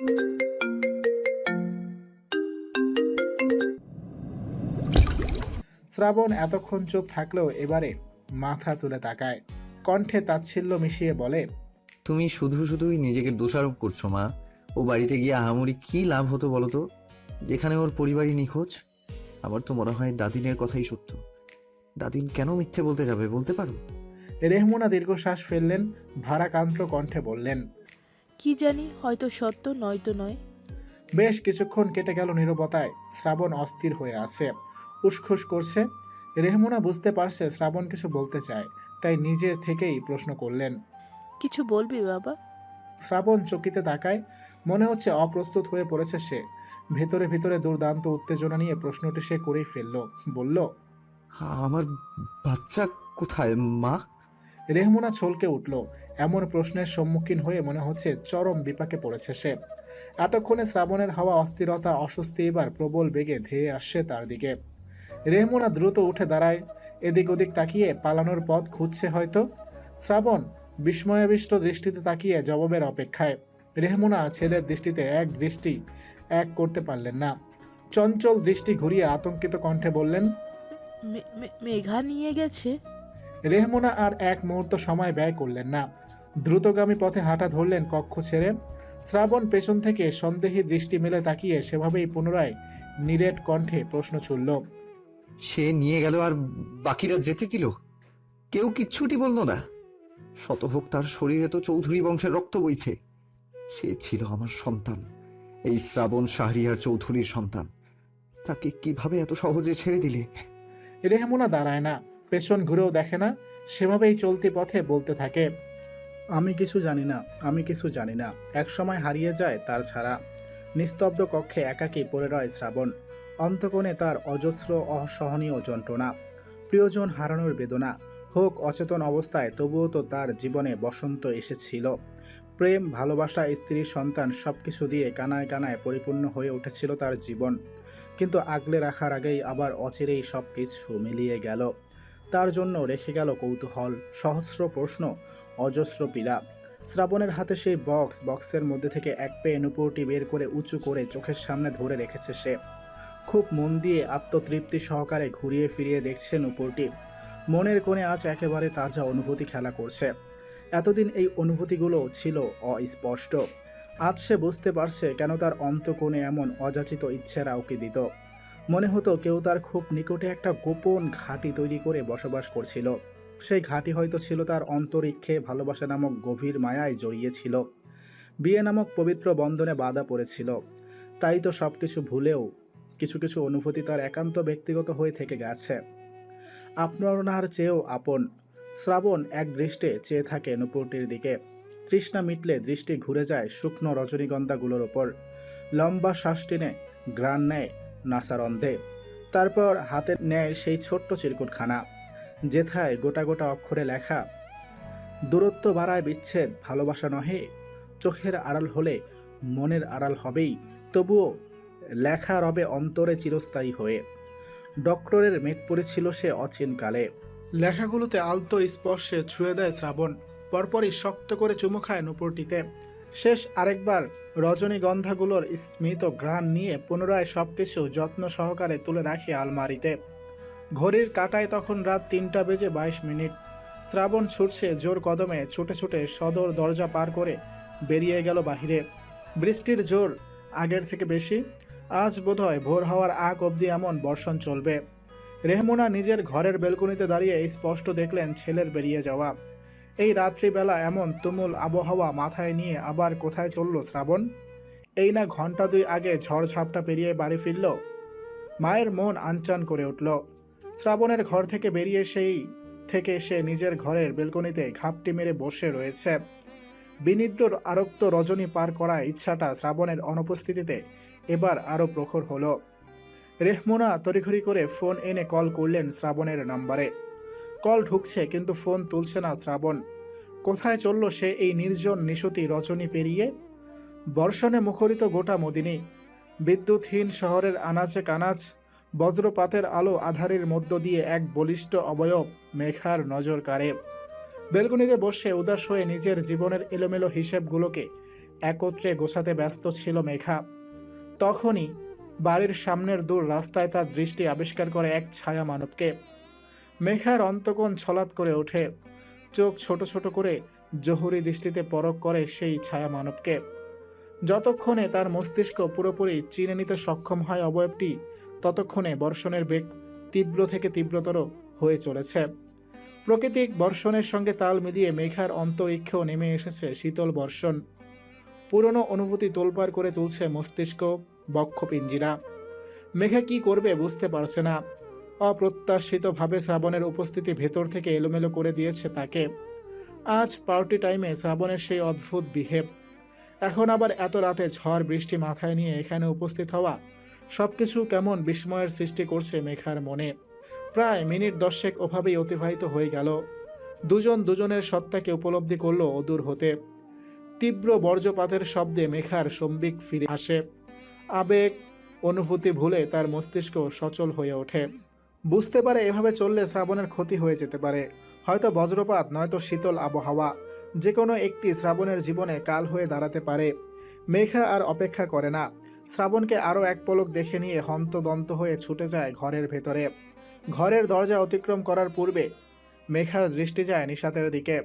শ্রাবণ এতক্ষণ চুপ থাকলেও এবারে মাথা তুলে তাকায়। কণ্ঠে তাচ্ছিল্য মিশিয়ে বলে তুমি শুধু শুধুই নিজেকে দোষারোপ করছ মা। ও বাড়িতে গিয়ে আহামরি কি লাভ হতো বলো তো যেখানে ওর পরিবারই নিখোঁজ। আমার তো মনে হয় দাদিনের কথাই সত্য। দাদিন কেন মিথ্যে বলতে যাবে বলতে পারো? রেহমুনা দীর্ঘশ্বাস ফেললেন ভারাকান্ত কণ্ঠে বললেন কি জানি হয়তো সত্য নয়তো নয়। বেশ কিছুক্ষণ কেটে গেল নীরবতায়। শ্রাবণ অস্থির হয়ে আছে। উসখুস করছে। রেহমুনা বুঝতে পারছে শ্রাবণ কিছু বলতে চায় তাই নিজে থেকেই প্রশ্ন করলেন। কিছু বলবি বাবা? শ্রাবণ চকিতে তাকায়। মনে হচ্ছে অপ্রস্তুত হয়ে পড়েছে সে। ভেতরে ভেতরে দুর্দান্ত উত্তেজনা নিয়ে প্রশ্নটি সে করেই ফেলল। বলল আমার বাচ্চা কোথায় মা? রেহমুনা ছলকে উঠল। এমন প্রশ্নের সম্মুখীন হয়ে মনে হচ্ছে চরম বিপাকে পড়েছে সে। এতক্ষণে শ্রাবণের হাওয়া অস্থিরতা, অস্বস্তি এবার প্রবল বেগে ধেয়ে আসছে তার দিকে। রেহমুনা দ্রুত উঠে দাঁড়ায়। এদিক ওদিক তাকিয়ে পালানোর পথ খুঁজছে হয়তো। শ্রাবণ, বিস্ময়াবিষ্ট দৃষ্টিতে তাকিয়ে জবাবের অপেক্ষায়। রেহমুনা ছেলের দৃষ্টিতে এক দৃষ্টি এক করতে পারলেন না। চঞ্চল দৃষ্টি ঘুরিয়ে আতঙ্কিত কণ্ঠে বললেন মেঘা নিয়ে গেছে? রেহমোনা আর এক মুহূর্ত সময় ব্যয় করলেন না। দ্রুতগামী পথে হাঁটা ধরলেন কক্ষ ছেড়ে। শ্রাবণ পেছন থেকে সন্দেহী দৃষ্টি মেলে তাকিয়ে সেভাবেই পুনরায় নিরেট কণ্ঠে প্রশ্ন ছুড়ল সে নিয়ে গেল আর বাকিরা যেতে দিল? কেউ কিচ্ছুটি বলল না? শত হোক তার শরীরে তো চৌধুরী বংশের রক্ত বইছে। সে ছিল আমার সন্তান এই শ্রাবণ শাহরিয়ার চৌধুরীর সন্তান। তাকে কীভাবে এত সহজে ছেড়ে দিলে? রেহমোনা দাঁড়ায় না। পেছন ঘুরেও দেখে না, সেভাবেই চলতি পথে বলতে থাকে, আমি কিছু জানি না, আমি কিছু জানি না, এক সময় হারিয়ে যায় তার ছাড়া। নিস্তব্ধ কক্ষে একাকী পড়ে রয় শ্রাবণ, অন্তকোণে তার অজস্র অসহনীয় যন্ত্রণা। প্রিয়জন হারানোর বেদনা, হোক অচেতন অবস্থায় তবুও তো তার জীবনে বসন্ত এসেছিল। প্রেম, ভালোবাসা, স্ত্রী, সন্তান সব কিছু দিয়ে কানায় কানায় পরিপূর্ণ হয়ে উঠেছিল তার জীবন। কিন্তু আগলে রাখার আগেই আবার অচিরেই সব কিছু মিলিয়ে গেল। তার জন্য রেখে গেল কৌতূহল, সহস্র প্রশ্ন, অজস্র পীড়া। শ্রাবণের হাতে সেই বক্স বক্সের মধ্যে থেকে এক পেয়ে নুপুরটি বের করে উঁচু করে চোখের সামনে ধরে রেখেছে সে। খুব মন দিয়ে আত্মতৃপ্তি সহকারে ঘুরিয়ে ফিরিয়ে দেখছে নুপুরটি মনের কোণে আজ একেবারে তাজা অনুভূতি খেলা করছে। এতদিন এই অনুভূতিগুলো ছিল অস্পষ্ট। আজ সে বুঝতে পারছে কেন তার অন্তকোণে এমন অযাচিত ইচ্ছেরা উকি দিত। মনে হতো কেউ তার খুব নিকটে একটা গোপন ঘাঁটি তৈরি করে বসবাস করছিল। সেই ঘাঁটি হয়তো ছিল তার অন্তরিক্ষে ভালোবাসা নামক গভীর মায়ায় জড়িয়েছিল। বিয়ে নামক পবিত্র বন্ধনে বাধা পড়েছিল। তাই তো সব কিছু ভুলেও কিছু কিছু অনুভূতি তার একান্ত ব্যক্তিগত হয়ে থেকে গেছে। আপনার চেয়েও আপন, শ্রাবণ এক দৃষ্টে চেয়ে থাকে নুপুরটির দিকে। তৃষ্ণা মিটলে দৃষ্টি ঘুরে যায় শুকনো রজনীগন্ধাগুলোর ওপর। লম্বা শ্বাস টেনে গ্রান নেয়। নাসার অন্ধে তারপর হাতে নেয় সেই ছোট্ট চিরকুটখানা, যেথায় গোটা গোটা অক্ষরে লেখা, দূরত্ব বাড়ায় বিচ্ছেদ, ভালোবাসা নহে, চোখের আড়াল হলে মনের আড়াল হবেই, তবুও লেখা রবে অন্তরে চিরস্থায়ী হয়ে। ডক্টরের মেঘ পড়েছিল সে অচিনকালে লেখাগুলোতে আলতো স্পর্শে ছুঁয়ে দেয় শ্রাবণ, পরপরই শক্ত করে চুমু খায় নুপুরটিতে। শেষ আরেকবার রজনীগন্ধাগুলোর স্মিত ঘ্রাণ নিয়ে পুনরায় সব কিছু যত্ন সহকারে তুলে রাখে আলমারিতে। ঘড়ির কাটায় তখন রাত তিনটা বেজে বাইশ মিনিট। শ্রাবণ ছুটছে জোর কদমে ছুটে ছুটে সদর দরজা পার করে বেরিয়ে গেল বাহিরে। বৃষ্টির জোর আগের থেকে বেশি। আজ বোধহয় ভোর হওয়ার আগ অবধি এমন বর্ষণ চলবে। রেহমুনা নিজের ঘরের বেলকনিতে দাঁড়িয়ে স্পষ্ট দেখলেন ছেলের বেরিয়ে যাওয়া। এই রাত্রিবেলা এমন তুমুল আবহাওয়া মাথায় নিয়ে আবার কোথায় চলল শ্রাবণ? এই না ঘণ্টা দুই আগে ঝড়ঝাপটা পেরিয়ে বাড়ি ফিরল। মায়ের মন আনচান করে উঠল। শ্রাবণের ঘর থেকে বেরিয়ে সেই থেকে সে নিজের ঘরের বেলকনিতে ঘাপটি মেরে বসে রয়েছে। বিনিদ্র আরক্ত রজনী পার করা ইচ্ছাটা শ্রাবণের অনুপস্থিতিতে এবার আরও প্রখর হলো। রেহমোনা তড়িঘড়ি করে ফোন এনে কল করলেন শ্রাবণের নাম্বারে। কল ঢুকছে, কিন্তু ফোন তুলছে না শ্রাবণ। কোথায় চলল সে এই নির্জন নিশতি রচনী পেরিয়ে? বর্ষণে মুখরিত গোটা মদিনী। বিদ্যুৎহীন শহরের আনাচে কানাচ, বজ্রপাতের আলো আধারের মধ্য দিয়ে এক বলিষ্ঠ অবয়ব মেঘার নজর কাড়ে। বেলকনিতে বসে উদাস হয়ে নিজের জীবনের এলোমেলো হিসেবগুলোকে একত্রে গোছাতে ব্যস্ত ছিল মেঘা। তখনই বাড়ির সামনের দূর রাস্তায় তার দৃষ্টি আবিষ্কার করে এক ছায়া মানবকে। মেঘার অন্তকোণ ছলাৎ করে ওঠে। চোখ ছোট ছোট করে জহুরি দৃষ্টিতে পরক করে সেই ছায়া মানবকে। যতক্ষণে তার মস্তিষ্ক পুরোপুরি চিনে নিতে সক্ষম হয় অবয়বটি, ততক্ষণে বর্ষণের বেগ তীব্র থেকে তীব্রতর হয়ে চলেছে। প্রকৃতিক বর্ষণের সঙ্গে তাল মিলিয়ে মেঘার অন্তরিক্ষেও নেমে এসেছে শীতল বর্ষণ। পুরনো অনুভূতি তোলপাড় করে তুলছে মস্তিষ্ক বক্ষপিঞ্জিরা। মেঘা কি করবে বুঝতে পারছে না। অপ্রত্যাশিতভাবে শ্রাবণের উপস্থিতি ভেতর থেকে এলোমেলো করে দিয়েছে তাকে। আজ পার্টি টাইমে শ্রাবণের সেই অদ্ভুত বিহেভ। এখন আবার এত রাতে ঝড় বৃষ্টি মাথায় নিয়ে এখানে উপস্থিত হওয়া সবকিছু কেমন বিস্ময়ের সৃষ্টি করছে মেঘার মনে। প্রায় মিনিট দশেক ওভাবেই অতিবাহিত হয়ে গেল। দুজন দুজনের সত্তাকে উপলব্ধি করল অদূর হতে। তীব্র বর্জ্যপাতের শব্দে মেঘার সম্বিক ফিরে আসে। আবেগ, অনুভূতি ভুলে তার মস্তিষ্ক সচল হয়ে ওঠে। বুঝতে পারে এভাবে চললে শ্রাবণের ক্ষতি হয়ে যেতে পারে। হয়তো বজ্রপাত, নয়তো শীতল আবহাওয়া। যে কোনো একটি শ্রাবণের জীবনে কাল হয়ে দাঁড়াতে পারে। মেঘা আর অপেক্ষা করে না। শ্রাবণকে আরও এক পলক দেখে নিয়ে হন্তদন্ত হয়ে ছুটে যায় ঘরের ভেতরে। ঘরের দরজা অতিক্রম করার পূর্বে মেঘার দৃষ্টি যায় নিশাতের দিকে।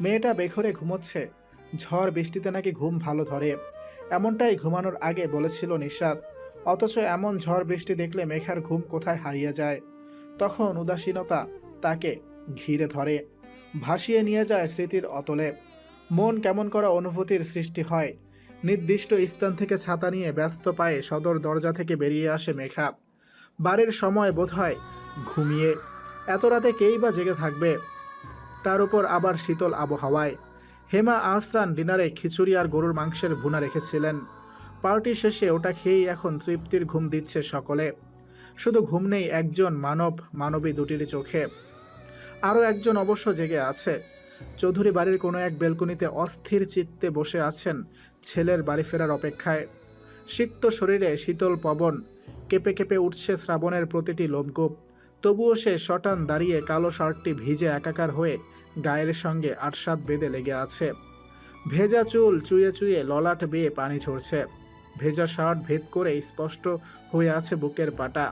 মেয়েটা বেঘরে ঘুমোচ্ছে। ঝড় বৃষ্টিতে নাকি ঘুম ভালো ধরে। এমনটাই ঘুমানোর আগে বলেছিল নিশাত। অথচ এমন ঝড় বৃষ্টি দেখলে মেঘার ঘুম কোথায় হারিয়ে যায়। তখন উদাসীনতা তাকে ঘিরে ধরে, ভাসিয়ে নিয়ে যায় স্মৃতির অতলে। মন কেমন করা অনুভূতির সৃষ্টি হয়। নির্দিষ্ট স্থান থেকে ছাতা নিয়ে ব্যস্ত পায়ে সদর দরজা থেকে বেরিয়ে আসে মেঘা। বাড়ির সময় বোধহয় ঘুমিয়ে, এত রাতে কেই বা জেগে থাকবে? তার উপর আবার শীতল আবহাওয়ায়। হেমা আহসান ডিনারে খিচুড়ি আর গরুর মাংসের ভুনা রেখেছিলেন। পার্টি শেষে ওটা খেয়েই এখন তৃপ্তির ঘুম দিচ্ছে সকলে। শুধু ঘুম নেই, একজন মানব, মানবী দুটির চোখে। আরও একজন অবশ্য জেগে আছে। চৌধুরী বাড়ির কোনো এক বেলকনিতে অস্থির চিত্তে বসে আছেন ছেলের বাড়ি ফেরার অপেক্ষায়। সিক্ত শরীরে শীতল পবন, কেঁপে কেঁপে উঠছে শ্রাবণের প্রতিটি লোমকূপ। তবুও সে শটান দাঁড়িয়ে কালো শার্টটি ভিজে একাকার হয়ে গায়ের সঙ্গে আটসাত বেঁধে লেগে আছে। ভেজা চুল চুয়ে চুয়ে ললাট বেয়ে পানি ঝরছে। ভেজা শার্ট ভেদ করে স্পষ্ট হয়ে আছে বুকের পাটা।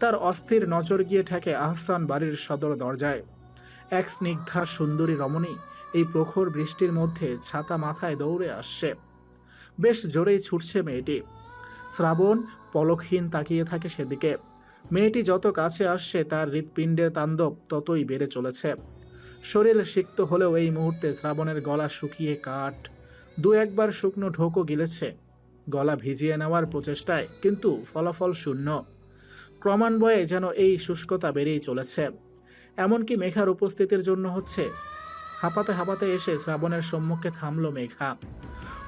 তার অস্থির নজর গিয়ে ঠেকে আহসান বাড়ির সদর দরজায়। এক স্নিগ্ধা সুন্দরী রমণী এই প্রখর বৃষ্টির মধ্যে ছাতা মাথায় দৌড়ে আসছে। বেশ জোরেই ছুটছে মেয়েটি। শ্রাবণ পলকহীন তাকিয়ে থাকে সেদিকে। মেয়েটি যত কাছে আসছে তার হৃৎপিণ্ডের তাণ্ডব ততই বেড়ে চলেছে। শরীর সিক্ত হলেও এই মুহূর্তে শ্রাবণের গলা শুকিয়ে কাঠ। দু একবার শুকনো ঢোকও গিলেছে। গলা ভিজিয়ে নেওয়ার প্রচেষ্টায় কিন্তু ফলাফল শূন্য। ক্রমান্বয়ে যেন এই শুষ্কতা বেড়েই চলেছে। এমনকি মেঘার উপস্থিতির জন্য হচ্ছে। হাঁপাতে হাঁপাতে এসে শ্রাবণের সম্মুখে থামল মেঘা।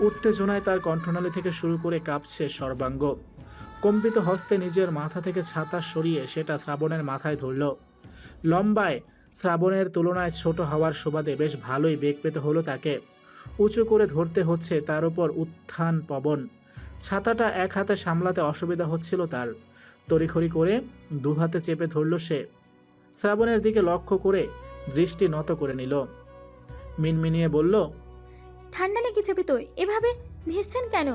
উত্তেজনায় তার কণ্ঠনালী থেকে শুরু করে কাঁপছে সর্বাঙ্গ। কম্পিত হস্তে নিজের মাথা থেকে ছাতা সরিয়ে সেটা শ্রাবণের মাথায় ধরল। লম্বায়, শ্রাবণের তুলনায় ছোট হওয়ার সুবাদে বেশ ভালোই বেগ পেতে হলো তাকে। উঁচু করে ধরতে হচ্ছে তার উপর উত্থান পবন। ছাতাটা এক হাতে সামলাতে অসুবিধা হচ্ছিল তার। তড়িখড়ি করে দু হাতে চেপে ধরল সে। শ্রাবণের দিকে লক্ষ্য করে দৃষ্টি নত করে নিল। মিনমিনিয়ে বলল ঠান্ডা লেগে যাবে তো এভাবে ভেসছেন কেন?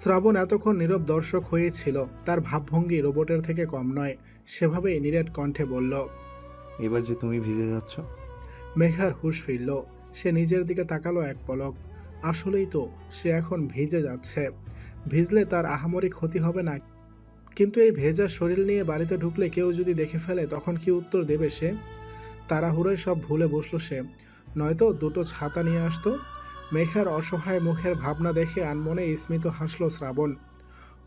শ্রাবণ এতক্ষণ নীরব দর্শক হয়েছিল তার ভাবভঙ্গি রোবটের থেকে কম নয়। সেভাবেই নিরেট কণ্ঠে বলল এবার যে তুমি ভিজে যাচ্ছ। মেঘার হুঁশ ফিরল। সে নিজের দিকে তাকালো এক পলক। আসলেই তো সে এখন ভিজে যাচ্ছে। ভিজলে তার আহামরি ক্ষতি হবে না। কিন্তু এই ভেজা শরীর নিয়ে বাড়িতে ঢুকলে কেউ যদি দেখে ফেলে তখন কি উত্তর দেবে সে? তাড়াহুড়োয় সব ভুলে বসল সে। নয়তো দুটো ছাতা নিয়ে আসতো? মেঘার অসহায় মুখের ভাবনা দেখে আনমনে স্মিত হাসলো শ্রাবণ।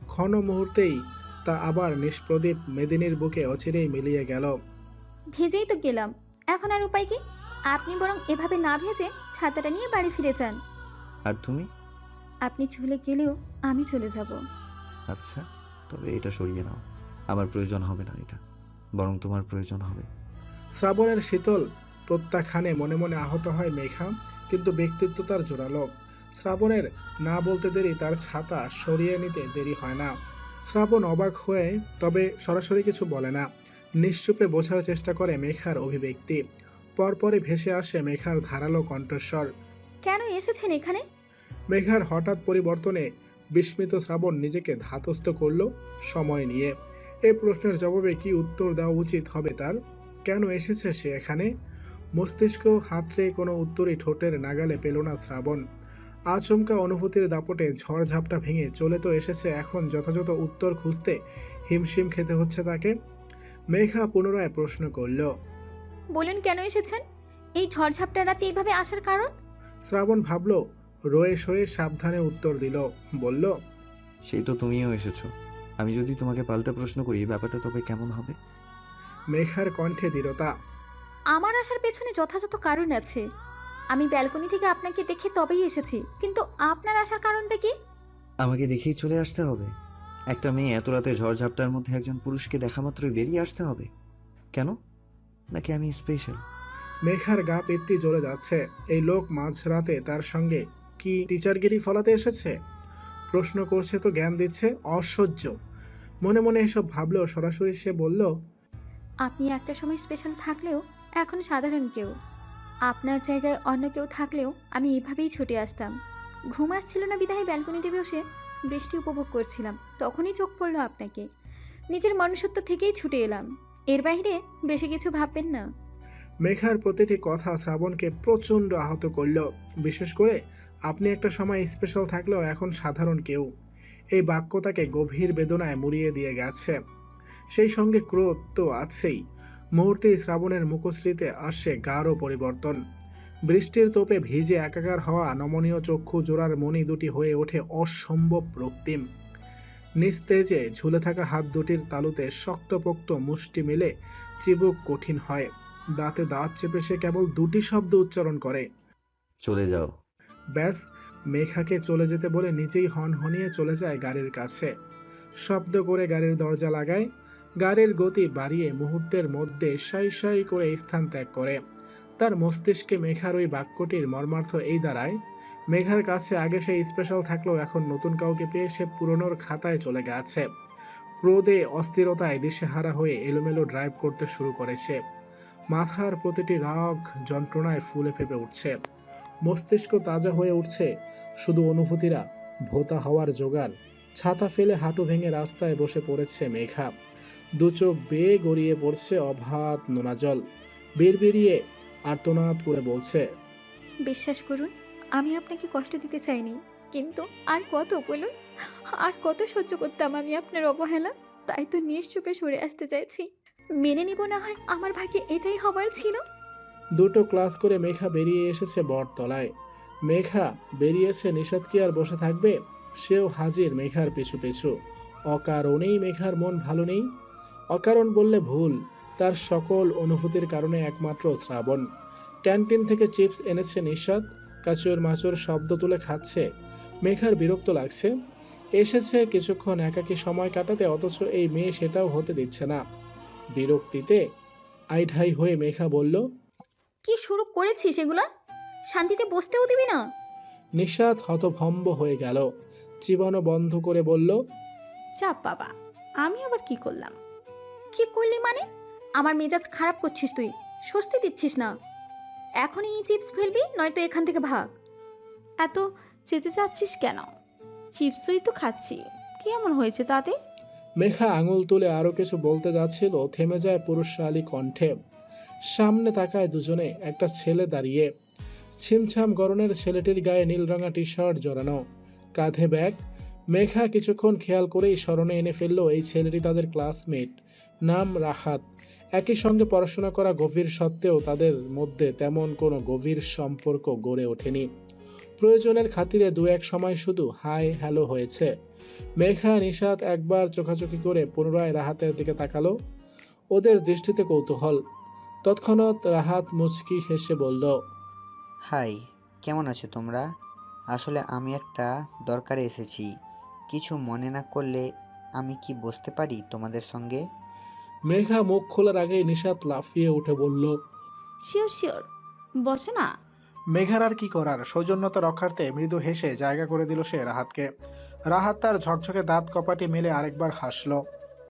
ক্ষণ মুহূর্তেই তা আবার নিষ্প্রদীপ মেদিনীর বুকে অচিরেই মিলিয়ে গেল। ভেজেই তো গেলাম। এখন আর উপায় কি? আপনি বরং এভাবে না ভেজে ছাতাটা নিয়ে বাড়ি ফিরে যান। আর তুমি? আপনি চলে গেলেও আমি চলে যাব। আচ্ছা তবে এটা সরিয়ে নাও। আমার প্রয়োজন হবে না এটা বরং তোমার প্রয়োজন হবে। শ্রাবণের শীতল প্রত্যাখ্যানে মনে মনে আহত হয় মেঘা কিন্তু ব্যক্তিত্ব তার জোরালো। শ্রাবণের না বলতে দেরি তার ছাতা সরিয়ে নিতে দেরি হয় না। শ্রাবণ অবাক হয়ে তবে সরাসরি কিছু বলে না। নিশ্চুপে বোঝার চেষ্টা করে মেঘার অভিব্যক্তি। পরপরই ভেসে আসে মেঘার ধারালো কণ্ঠস্বর। কেন এসেছেন এখানে? মেঘার হঠাৎ পরিবর্তনে বিস্মিত শ্রাবণ নিজেকে ধাতস্থ করল সময় নিয়ে। এই প্রশ্নের জবাবে কি উত্তর দেওয়া উচিত হবে তার? কেন এসেছে সে এখানে? মস্তিষ্ক হাতড়ে কোনো উত্তরই ঠোঁটের নাগালে পেল না শ্রাবণ। আচমকা অনুভূতির দাপটে ঝড়ঝাপটা ভেঙে চলে তো এসেছে এখন যথাযথ উত্তর খুঁজতে হিমশিম খেতে হচ্ছে তাকে। মেঘা পুনরায় প্রশ্ন করল বলুন কেন এসেছেন? এই ঝড়ঝাপটা রাতে এইভাবে আসার কারণ? শ্রাবণ ভাবল রয়ে সয়ে সাবধানে উত্তর দিল বলল সেই তো তুমিও এসেছ। আমি যদি তোমাকে পাল্টা প্রশ্ন করি ব্যাপারটা তবে কেমন হবে? মেঘার কণ্ঠে দৃঢ়তা আমার আসার পেছনে যথাযথ কারণ আছে। আমি ব্যালকনি থেকে আপনাকে দেখে তবেই এসেছি কিন্তু আপনার আসার কারণটা কি? আমাকে দেখেই চলে আসতে হবে। একটা মেয়ে এত রাতে ঝড়ঝাপটার মধ্যে একজন পুরুষকে দেখা মাত্রই বেরিয়ে আসতে হবে। কেন? নাকি আমি স্পেশাল মেঘার গা পিত্তি জ্বলে যাচ্ছে। এই লোক মাঝরাতে তার সঙ্গে কি টিচারগিরি ফলাতে এসেছে? প্রশ্ন করছে তো জ্ঞান দিচ্ছে অসহ্য। মনে মনে এসব ভাবলেও সরাসরি সে বলল আপনি একটা সময় স্পেশাল থাকলেও এখন সাধারণ কেউ। আপনার জায়গায় অন্য কেউ থাকলেও আমি এভাবেই ছুটে আসতাম। ঘুম আসছিল না বিদায় ব্যালকনিতে বসে। বৃষ্টি উপভোগ করছিলাম। তখনই চোখ পড়ল আপনাকে। নিজের মনুষ্যত্ব থেকেই ছুটে এলাম। এর বাইরে বেশি কিছু ভাববেন না। মেঘার প্রতিটি কথা শ্রাবণকে প্রচণ্ড আহত করল। বিশেষ করে আপনি একটা সময় স্পেশাল থাকলেও এখন সাধারণ কেউ। এই বাক্য তাকে গভীর বেদনায় মুড়িয়ে দিয়ে গেছে। সেই সঙ্গে ক্রোধ তো আছেই। মুহূর্তেই শ্রাবণের মুখশ্রীতে আসে গাঢ় পরিবর্তন। বৃষ্টির তোপে ভিজে একাকার হওয়া নমনীয় চক্ষু জোড়ার মণি দুটি হয়ে ওঠে অসম্ভব রক্তিম। নিস্তেজে ঝুলে থাকা হাত দুটির তালুতে শক্তপোক্ত মুষ্টি মেলে চিবুক কঠিন হয়। দাঁতে দাঁত চেপে সে কেবল দুটি শব্দ উচ্চারণ করে। চলে যাও। ব্যাস, মেঘাকে চলে যেতে বলে নিজেই হন হনিয়ে চলে যায় গাড়ির কাছে। শব্দ করে গাড়ির দরজা লাগায়। গাড়ির গতি বাড়িয়ে মুহূর্তের মধ্যে সাই সাই করে স্থান ত্যাগ করে। তার মস্তিষ্কে মেঘার ওই বাক্যটির মর্মার্থ এই দাঁড়ায়। মেঘার কাছে আগে সে স্পেশাল থাকলেও এখন নতুন কাউকে পেয়ে সে পুরনোর খাতায় চলে গেছে। ক্রোধে, অস্থিরতায় দিশেহারা হয়ে এলোমেলো ড্রাইভ করতে শুরু করেছে মাথার প্রতিটি রাগ, যন্ত্রণায় ফুলে ফেপে উঠছে। মস্তিষ্ক তাজা হয়ে উঠছে। শুধু অনুভূতিরা ভোতা হওয়ার জোগাড়। ছাতা ফেলে হাঁটু ভেঙে রাস্তায় বসে পড়েছে মেঘা। দু চোখ বেয়ে গড়িয়ে পড়ছে অভাত নোনা জল বেরিয়ে আর্তনাদ করে বলছে, বিশ্বাস করুন, আমি আপনাকে কষ্ট দিতে চাইনি। কিন্তু আর কত বলুন, আর কত সহ্য করতাম আমি আপনার অবহেলা। তাই তো নিশ্চুপে সরে আসতে চাইছি। মেনে নিব না হয় আমার ভাগ্যে এটাই হবার ছিল? দুটো ক্লাস করে মেঘা বেরিয়ে এসেছে বটতলায়। মেঘা বেরিয়েছে নিষাদ কি আর বসে থাকবে? সেও হাজির মেঘার পিছু পিছু। অকারণেই মেঘার মন ভালো নেই। অকারণ বললে ভুল, তার সকল অনুভূতির কারণে একমাত্র শ্রাবণ। ক্যান্টিন থেকে চিপস এনেছে নিষাদ, কাচুর মাচুর শব্দ তুলে খাচ্ছে। মেঘার বিরক্ত লাগছে। এসেছে কিছুক্ষণ একাকী সময় কাটাতে, অথচ এই মেয়ে সেটাও হতে দিচ্ছে না। বিরক্তিতে আইঢাই হয়ে মেঘা বলল কি শুরু করেছিস এগুলা? শান্তিতে বসতেও দিবি না? নিষাদ হতভম্ব হয়ে গেল। চিবানো বন্ধ করে বলল চাপ বাবা আমি আবার কি করলাম? কি করলি মানে? আমার মেজাজ খারাপ করছিস তুই স্বস্তি দিচ্ছিস না। এখনই এই চিপস ফেলবি নয়তো এখান থেকে ভাগ। এত যেতে চাচ্ছিস কেন? চিপসই তো খাচ্ছি কি এমন হয়েছে তাতে? মেঘা আঙুল তুলে আরও কিছু বলতে যাচ্ছিল থেমে যায় পুরুষশালী কণ্ঠে। সামনে তাকায় দুজনে, একটা ছেলে দাঁড়িয়ে। ছিমছাম গরনের ছেলেটির গায়ে নীল রঙা টি শার্ট জড়ানো। কাঁধে ব্যাগ। মেঘা কিছুক্ষণ খেয়াল করেই স্মরণে এনে ফেলল এই ছেলেটি তাদের ক্লাসমেট। নাম রাহাত। একই সঙ্গে পড়াশোনা করা গভীর সত্ত্বেও তাদের মধ্যে তেমন কোনো গভীর সম্পর্ক গড়ে ওঠেনি। প্রয়োজনের খাতিরে দু এক সময় শুধু হাই, হ্যালো হয়েছে। মেঘা নিষাদ একবার চোখাচোখি করে পুনরায় রাহাতের দিকে তাকালো। ওদের দৃষ্টিতে কৌতূহল। তৎক্ষণাৎ রাহাত মুচকি হেসে বলল হাই কেমন আছো তোমরা? আসলে আমি একটা দরকারে এসেছি। কিছু মনে না করলে আমি কি বসতে পারি তোমাদের সঙ্গে? মেঘা মুখ খোলার আগেই নিষাদ লাফিয়ে উঠে বলল শিওর শিওর বসো না। মেঘার আর কি করার? সৌজন্যতা রক্ষার্থে মৃদু হেসে জায়গা করে দিল সে রাহাতকে। রাহাত তার ঝকঝকে দাঁত কপাটি মেলে আরেকবার হাসলো।